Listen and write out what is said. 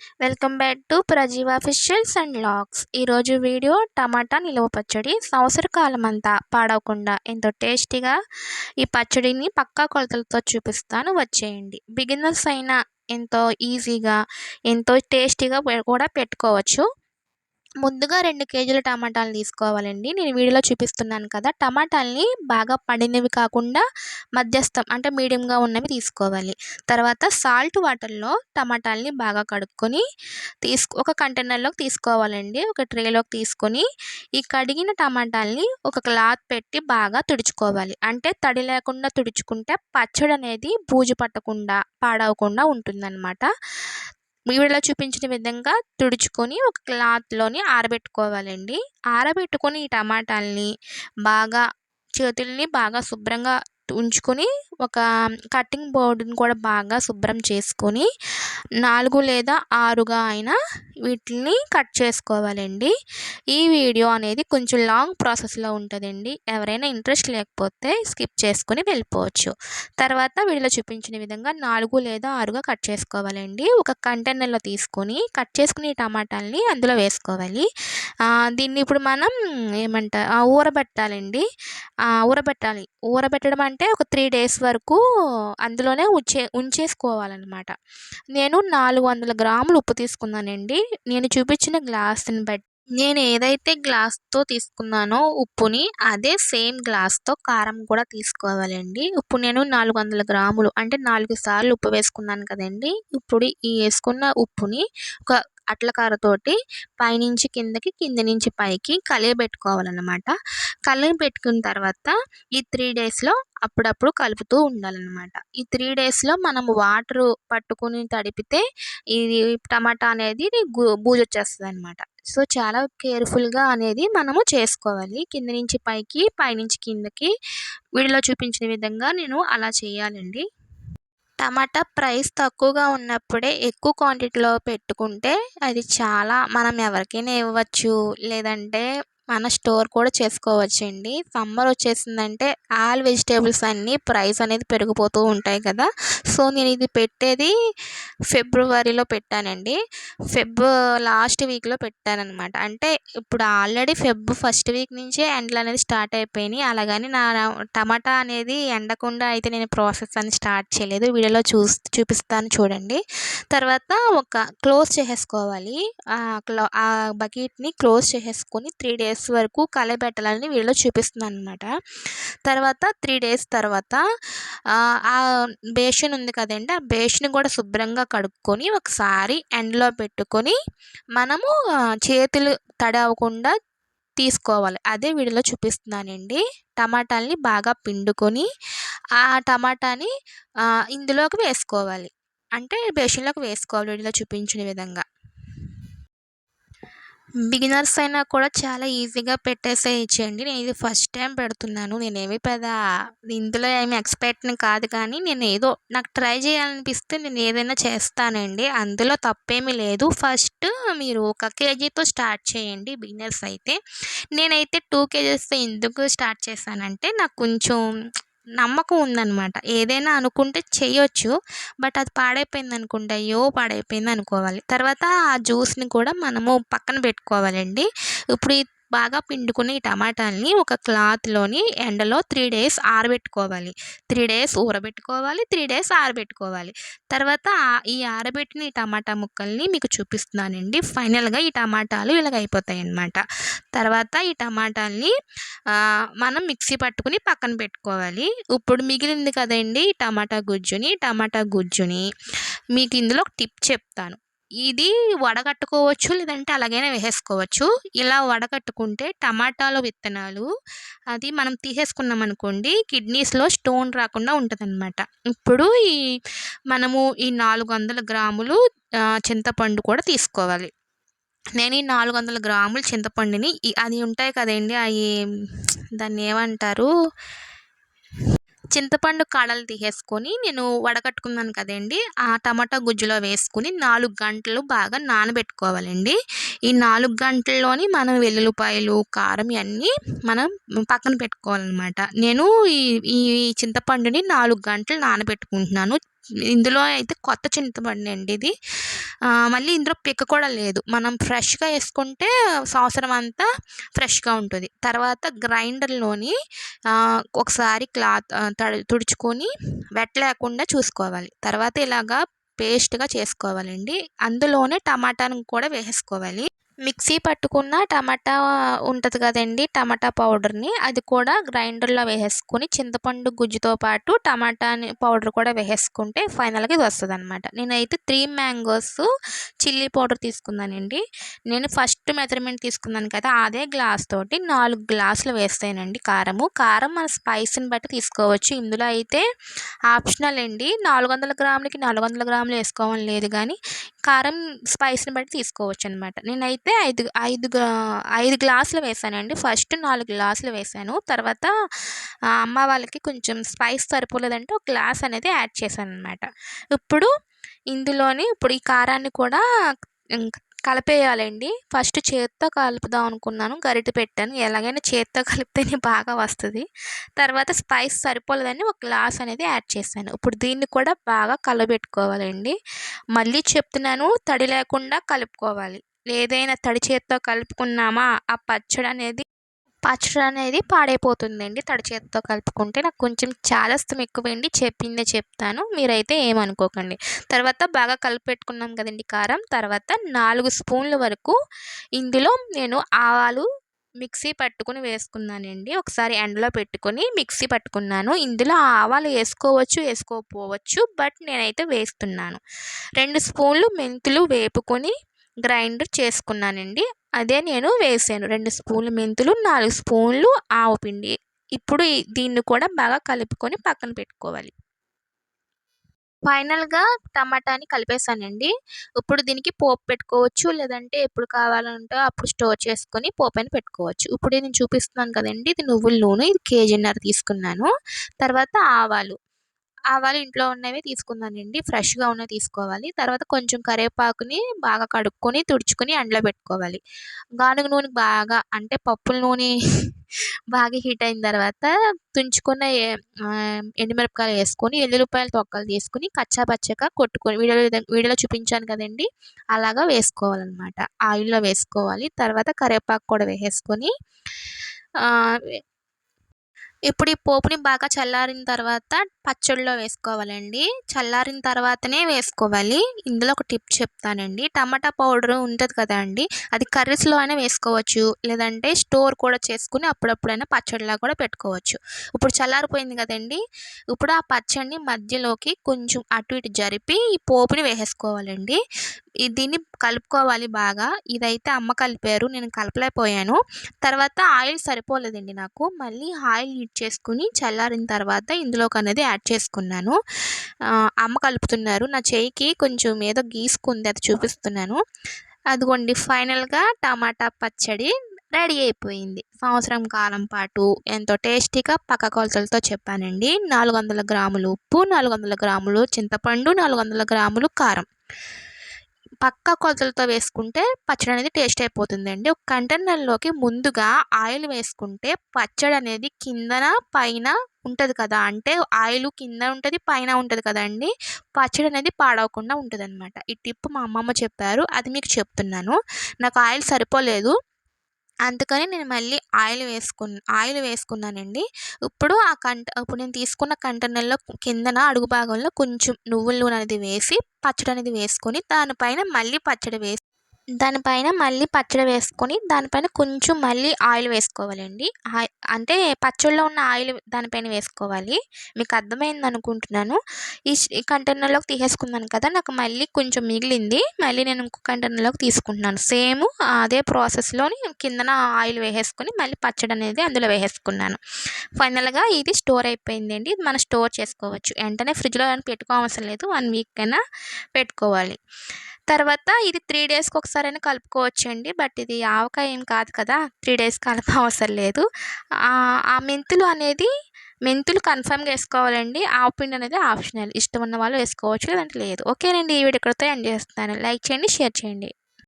Welcome back to Prajeeva officials and vlogs ఈరోజు video టమాటా నిలువ పచ్చడి సంవత్సరకాలం అంతా పాడవకుండా ఎంతో టేస్టీగా ఈ పచ్చడిని పక్కా కొలతలతో చూపిస్తాను. వచ్చేయండి. బిగినర్స్ అయినా ఎంతో ఈజీగా ఎంతో టేస్టీగా కూడా పెట్టుకోవచ్చు. ముందుగా రెండు కేజీల టమాటాలు తీసుకోవాలండి. నేను వీడియోలో చూపిస్తున్నాను కదా టమాటాలని బాగా పడినవి కాకుండా మధ్యస్థం అంటే మీడియంగా ఉన్నవి తీసుకోవాలి. తర్వాత సాల్ట్ వాటర్లో టమాటాలని బాగా కడుక్కొని తీసు ఒక కంటైనర్లోకి తీసుకోవాలండి. ఒక ట్రేలోకి తీసుకొని ఈ కడిగిన టమాటాలని ఒక క్లాత్ పెట్టి బాగా తుడుచుకోవాలి. అంటే తడి లేకుండా తుడుచుకుంటే పచ్చడి అనేది బూజు పట్టకుండా పాడవకుండా ఉంటుందన్నమాట. వీడియోలో చూపించిన విధంగా తుడుచుకొని ఒక క్లాత్లోని ఆరబెట్టుకోవాలండి. ఆరబెట్టుకొని ఈ టమాటాలని బాగా చేతుల్ని బాగా శుభ్రంగా ఉంచుకొని ఒక కటింగ్ బోర్డుని కూడా బాగా శుభ్రం చేసుకొని నాలుగు లేదా ఆరుగా అయినా వీటిని కట్ చేసుకోవాలండి. ఈ వీడియో అనేది కొంచెం లాంగ్ ప్రాసెస్లో ఉంటుందండి. ఎవరైనా ఇంట్రెస్ట్ లేకపోతే స్కిప్ చేసుకుని వెళ్ళిపోవచ్చు. తర్వాత వీడియోలో చూపించిన విధంగా నాలుగు లేదా ఆరుగా కట్ చేసుకోవాలండి. ఒక కంటైనర్లో తీసుకొని కట్ చేసుకుని టమాటాలని అందులో వేసుకోవాలి. దీన్ని ఇప్పుడు మనం ఏమంటారు ఊరబెట్టాలండి. ఊరబెట్టాలి. ఊరబెట్టడం అంటే అంటే ఒక త్రీ డేస్ వరకు అందులోనే ఉంచే ఉంచేసుకోవాలన్నమాట. నేను నాలుగు వందల గ్రాములు ఉప్పు తీసుకున్నానండి. నేను చూపించిన గ్లాస్ని బట్టి నేను ఏదైతే గ్లాస్తో తీసుకున్నానో ఉప్పుని అదే సేమ్ గ్లాస్తో కారం కూడా తీసుకోవాలండి. ఇప్పుడు నేను నాలుగు వందల గ్రాములు అంటే నాలుగు సార్లు ఉప్పు వేసుకున్నాను కదండి. ఇప్పుడు ఈ వేసుకున్న ఉప్పుని ఒక అట్లకారతోటి పైనుంచి కిందకి కింద నుంచి పైకి కలియబెట్టుకోవాలన్నమాట కలియబెట్టుకున్న తర్వాత ఈ త్రీ డేస్లో అప్పుడప్పుడు కలుపుతూ ఉండాలన్నమాట. ఈ త్రీ డేస్లో మనం వాటర్ పట్టుకుని తడిపితే ఇది టమాటా అనేది బూజు వచ్చేస్తుంది అనమాట సో చాలా కేర్ఫుల్గా అనేది మనము చేసుకోవాలి. కింద నుంచి పైకి పైనుంచి కిందకి వీడియోలో చూపించిన విధంగా నేను అలా చేయాలండి. టమాటా ప్రైస్ తక్కువగా ఉన్నప్పుడే ఎక్కువ క్వాంటిటీలో పెట్టుకుంటే అది చాలా మనం ఎవరికైనా ఇవ్వచ్చు. లేదంటే మన స్టోర్ కూడా చేసుకోవచ్చండి. సమ్మర్ వచ్చేసిందంటే ఆల్ వెజిటేబుల్స్ అన్నీ ప్రైస్ అనేది పెరిగిపోతూ ఉంటాయి కదా. సో నేను ఇది పెట్టేది ఫిబ్రవరిలో పెట్టానండి. ఫెబ్ లాస్ట్ వీక్లో పెట్టానమాట అంటే ఇప్పుడు ఆల్రెడీ ఫెబ్ ఫస్ట్ వీక్ నుంచే ఎండలు అనేది స్టార్ట్ అయిపోయినాయి. అలాగని నా టమాటా అనేది ఎండకుండా అయితే నేను ప్రాసెస్ అని స్టార్ట్ చేయలేదు. వీడియోలో చూ చూపిస్తాను చూడండి. తర్వాత ఒక క్లోజ్ చేసేసుకోవాలి. ఆ బకెట్ని క్లోజ్ చేసేసుకొని త్రీ డేస్ డేస్ వరకు కలయపెట్టాలని వీళ్ళు చూపిస్తున్నాను అనమాట తర్వాత త్రీ డేస్ తర్వాత ఆ బేషన్ ఉంది కదండి ఆ బేషన్ కూడా శుభ్రంగా కడుక్కొని ఒకసారి ఎండలో పెట్టుకొని మనము చేతులు తడి అవ్వకుండా తీసుకోవాలి. అదే వీడియోలో చూపిస్తున్నానండి. టమాటాలని బాగా పిండుకొని ఆ టమాటాని ఇందులోకి వేసుకోవాలి. అంటే బేషన్లోకి వేసుకోవాలి వీడియోలో చూపించిన విధంగా. బిగినర్స్ అయినా కూడా చాలా ఈజీగా పెట్టేసేయచ్చండి. నేను ఇది ఫస్ట్ టైం పెడుతున్నాను. నేనేమి పెద్ద ఇందులో ఏమి ఎక్స్పర్ట్ని కాదు కానీ నేను ఏదో నాకు ట్రై చేయాలనిపిస్తే నేను ఏదైనా చేస్తానండి. అందులో తప్పేమీ లేదు. ఫస్ట్ మీరు ఒక కేజీతో స్టార్ట్ చేయండి బిగినర్స్ అయితే. నేనైతే టూ కేజెస్తో ఎందుకు స్టార్ట్ చేశానంటే నాకు కొంచెం నమ్మకం ఉందన్నమాట. ఏదైనా అనుకుంటే చేయొచ్చు. బట్ అది పాడైపోయింది అనుకుంటే అయ్యో పాడైపోయింది అనుకోవాలి. తర్వాత ఆ జ్యూస్ని కూడా మనము పక్కన పెట్టుకోవాలండి. ఇప్పుడు బాగా పిండుకుని ఈ టమాటాలని ఒక క్లాత్లోని ఎండలో త్రీ డేస్ ఆరబెట్టుకోవాలి. త్రీ డేస్ ఊరబెట్టుకోవాలి త్రీ డేస్ ఆరబెట్టుకోవాలి. తర్వాత ఈ ఆరబెట్టిన ఈ టమాటా ముక్కల్ని మీకు చూపిస్తున్నానండి. ఫైనల్గా ఈ టమాటాలు ఇలాగ అయిపోతాయి అన్నమాట తర్వాత ఈ టమాటాలని మనం మిక్సీ పట్టుకుని పక్కన పెట్టుకోవాలి. ఇప్పుడు మిగిలింది కదండి టమాటా గుజ్జుని టమాటా గుజ్జుని మీకు ఇందులో ఒక టిప్ చెప్తాను. ఇది వడగట్టుకోవచ్చు లేదంటే అలాగైనా వేసేసుకోవచ్చు. ఇలా వడగట్టుకుంటే టమాటాల విత్తనాలు అది మనం తీసేసుకున్నాం అనుకోండి కిడ్నీస్లో స్టోన్ రాకుండా ఉంటుంది ఇప్పుడు ఈ మనము ఈ నాలుగు వందల గ్రాములు చింతపండు కూడా తీసుకోవాలి. నేను ఈ నాలుగు వందల గ్రాముల చింతపండుని అది ఉంటాయి కదండి అవి దాన్ని ఏమంటారు? చింతపండు కాడలు తీసేసుకొని నేను వడకట్టుకున్నాను కదండి. ఆ టమాటా గుజ్జులో వేసుకుని నాలుగు గంటలు బాగా నానబెట్టుకోవాలండి. ఈ నాలుగు గంటల్లోని మనం వెల్లుల్లిపాయలు కారం ఇవన్నీ మనం పక్కన పెట్టుకోవాలన్నమాట. నేను ఈ ఈ చింతపండుని నాలుగు గంటలు నానబెట్టుకుంటున్నాను. ఇందులో అయితే కొత్త చింతపండు అండి ఇది. మళ్ళీ ఇందులో పిక్క కూడా లేదు. మనం ఫ్రెష్గా వేసుకుంటే సంవత్సరం అంతా ఫ్రెష్గా ఉంటుంది. తర్వాత గ్రైండర్లోని ఒకసారి క్లాత్ తడి తుడుచుకొని వెట్ లేకుండా చూసుకోవాలి. తర్వాత ఇలాగా పేస్ట్గా చేసుకోవాలండి. అందులోనే టమాటాను కూడా వేసేసుకోవాలి. మిక్సీ పట్టుకున్న టమాటా ఉంటుంది కదండి టమాటా పౌడర్ని అది కూడా గ్రైండర్లో వేసేసుకొని చింతపండు గుజ్జుతో పాటు టమాటా పౌడర్ కూడా వేసేసుకుంటే ఫైనల్గా ఇది వస్తుంది అనమాట నేనైతే త్రీ మ్యాంగోస్ చిల్లీ పౌడర్ తీసుకున్నానండి. నేను ఫస్ట్ మెజర్మెంట్ తీసుకున్నాను కదా అదే గ్లాస్ తోటి నాలుగు గ్లాసులు వేస్తానండి కారము. కారం మన స్పైస్ని బట్టి తీసుకోవచ్చు. ఇందులో అయితే ఆప్షనల్ అండి నాలుగు వందల గ్రాములకి నాలుగు వందల గ్రాములు వేసుకోవాలని లేదు కానీ కారం స్పైస్ని బట్టి తీసుకోవచ్చు అనమాట నేనైతే అయితే ఐదు ఐదు ఐదు గ్లాసులు వేసానండి. ఫస్ట్ నాలుగు గ్లాసులు వేసాను. తర్వాత అమ్మ వాళ్ళకి కొంచెం స్పైస్ సరిపోలేదంటే ఒక గ్లాస్ అనేది యాడ్ చేశాను అనమాట ఇప్పుడు ఇందులోని ఇప్పుడు ఈ కారాన్ని కూడా కలిపేయాలండి. ఫస్ట్ చేత్తో కలుపుదాం అనుకున్నాను. గరిటె పెట్టాను. ఎలాగైనా చేత్తో కలిపితేనే బాగా వస్తుంది. తర్వాత స్పైస్ సరిపోలేదని ఒక గ్లాస్ అనేది యాడ్ చేశాను. ఇప్పుడు దీన్ని కూడా బాగా కలబెట్టుకోవాలండి. మళ్ళీ చెప్తున్నాను తడి లేకుండా కలుపుకోవాలి. ఏదైనా తడి చేత్తో కలుపుకున్నామా? ఆ పచ్చడి అనేది పచ్చడి అనేది పాడైపోతుందండి తడి చేతితో కలుపుకుంటే. నాకు కొంచెం చాలాస్తం ఎక్కువండి చెప్పిందే చెప్తాను. మీరైతే ఏమనుకోకండి. తర్వాత బాగా కలిపెట్టుకున్నాం కదండి కారం. తర్వాత నాలుగు స్పూన్ల వరకు ఇందులో నేను ఆవాలు మిక్సీ పట్టుకుని వేసుకున్నానండి. ఒకసారి ఎండలో పెట్టుకొని మిక్సీ పట్టుకున్నాను. ఇందులో ఆవాలు వేసుకోవచ్చు వేసుకోకపోవచ్చు బట్ నేనైతే వేస్తున్నాను. రెండు స్పూన్లు మెంతులు వేపుకొని గ్రైండర్ చేసుకున్నానండి. అదే నేను వేసాను. రెండు స్పూన్లు మెంతులు నాలుగు స్పూన్లు ఆవపిండి ఇప్పుడు దీన్ని కూడా బాగా కలుపుకొని పక్కన పెట్టుకోవాలి. ఫైనల్గా టమాటాని కలిపేసానండి. ఇప్పుడు దీనికి పోపు పెట్టుకోవచ్చు లేదంటే ఎప్పుడు కావాలంటే అప్పుడు స్టోర్ చేసుకొని పోపు అని పెట్టుకోవచ్చు. ఇప్పుడు నేను చూపిస్తున్నాను కదండి ఇది నువ్వుల నూనె ఇది కేజీన్నర తీసుకున్నాను. తర్వాత ఆవాలు. ఆవాలు ఇంట్లో ఉన్నవి తీసుకున్నానండి. ఫ్రెష్గా ఉన్నవి తీసుకోవాలి. తర్వాత కొంచెం కరివేపాకుని బాగా కడుక్కొని తుడుచుకొని ఎండలో పెట్టుకోవాలి. గానుగ నూనె బాగా అంటే పప్పుల నూనె బాగా హీట్ అయిన తర్వాత తుంచుకున్న ఎండుమిరపకాయలు వేసుకొని ఎల్లుల్లిపాయలు తొక్కలు తీసుకుని కచ్చా పచ్చగా కొట్టుకొని వీడియో వీడియోలో చూపించాను కదండి. అలాగా వేసుకోవాలన్నమాట. ఆయిల్లో వేసుకోవాలి. తర్వాత కరివేపాకు కూడా వేసేసుకొని ఇప్పుడు ఈ పోపుని బాగా చల్లారిన తర్వాత పచ్చడిలో వేసుకోవాలండి. చల్లారిన తర్వాతనే వేసుకోవాలి. ఇందులో ఒక టిప్ చెప్తానండి. టమాటా పౌడర్ ఉంటుంది కదా అండి అది కర్రీస్లో అయినా వేసుకోవచ్చు. లేదంటే స్టోర్ కూడా చేసుకుని అప్పుడప్పుడైనా పచ్చడిలా కూడా పెట్టుకోవచ్చు. ఇప్పుడు చల్లారిపోయింది కదండి ఇప్పుడు ఆ పచ్చడిని మధ్యలోకి కొంచెం అటు ఇటు జరిపి ఈ పోపుని వేసేసుకోవాలండి దీన్ని కలుపుకోవాలి బాగా. ఇదైతే అమ్మ కలిపారు నేను కలపలేకపోయాను. తర్వాత ఆయిల్ సరిపోలేదండి నాకు. మళ్ళీ ఆయిల్ హీట్ చేసుకుని చల్లారిన తర్వాత ఇందులోకి అనేది యాడ్ చేసుకున్నాను. అమ్మ కలుపుతున్నారు. నా చేయికి కొంచెం ఏదో గీసుకుంది అది చూపిస్తున్నాను. అదిగోండి ఫైనల్గా టమాటా పచ్చడి రెడీ అయిపోయింది. సంవత్సరం కాలం పాటు ఎంతో టేస్టీగా పక్క కొలతలతో చెప్పానండి. నాలుగు వందల గ్రాములు ఉప్పు నాలుగు వందల గ్రాములు చింతపండు నాలుగు వందల గ్రాములు కారం. పక్క కొలతలతో వేసుకుంటే పచ్చడి అనేది టేస్ట్ అయిపోతుందండి. ఒక కంటైనర్లోకి ముందుగా ఆయిల్ వేసుకుంటే పచ్చడి అనేది కిందన పైన ఉంటుంది కదా అంటే ఆయిల్ కింద ఉంటుంది పైన ఉంటుంది కదండి పచ్చడి అనేది పాడవకుండా ఉంటుంది అనమాట ఈ టిప్ మా అమ్మమ్మ చెప్పారు అది మీకు చెప్తున్నాను. నాకు ఆయిల్ సరిపోలేదు అందుకని నేను మళ్ళీ ఆయిల్ వేసుకున్న ఆయిల్ వేసుకున్నానండి. ఇప్పుడు ఆ కంట ఇప్పుడు నేను తీసుకున్న కంటైనర్లో కిందన అడుగు భాగంలో కొంచెం నువ్వుల నూనె అనేది వేసి పచ్చడి అనేది వేసుకొని దానిపైన మళ్ళీ పచ్చడి వేసి దానిపైన మళ్ళీ పచ్చడి వేసుకొని దానిపైన కొంచెం మళ్ళీ ఆయిల్ వేసుకోవాలండి. అంటే పచ్చడిలో ఉన్న ఆయిల్ దానిపైన వేసుకోవాలి. మీకు అర్థమైంది అనుకుంటున్నాను. ఈ కంటైనర్లోకి తీసేసుకున్నాను కదా నాకు మళ్ళీ కొంచెం మిగిలింది. మళ్ళీ నేను ఇంకో కంటైనర్లోకి తీసుకుంటున్నాను. సేమ్ అదే ప్రాసెస్లోని కిందన ఆయిల్ వేసేసుకొని మళ్ళీ పచ్చడి అనేది అందులో వేసేసుకున్నాను. ఫైనల్గా ఇది స్టోర్ అయిపోయిందండి. మనం స్టోర్ చేసుకోవచ్చు. వెంటనే ఫ్రిడ్జ్లో పెట్టుకోవసరం లేదు. వన్ వీక్ అయినా పెట్టుకోవాలి. తర్వాత ఇది త్రీ డేస్కి ఒకసారైనా కలుపుకోవచ్చండి. బట్ ఇది ఆవకాయ ఏం కాదు కదా త్రీ డేస్ కలప అవసరం లేదు. ఆ మెంతులు అనేది మెంతులు కన్ఫర్మ్గా వేసుకోవాలండి. ఆవపిండి అనేది ఆప్షనల్. ఇష్టం ఉన్న వాళ్ళు వేసుకోవచ్చు లేదంటే లేదు. ఓకేనండి ఈ వీడియో ఇక్కడితో ఎండ్ చేస్తాను లైక్ చేయండి షేర్ చేయండి.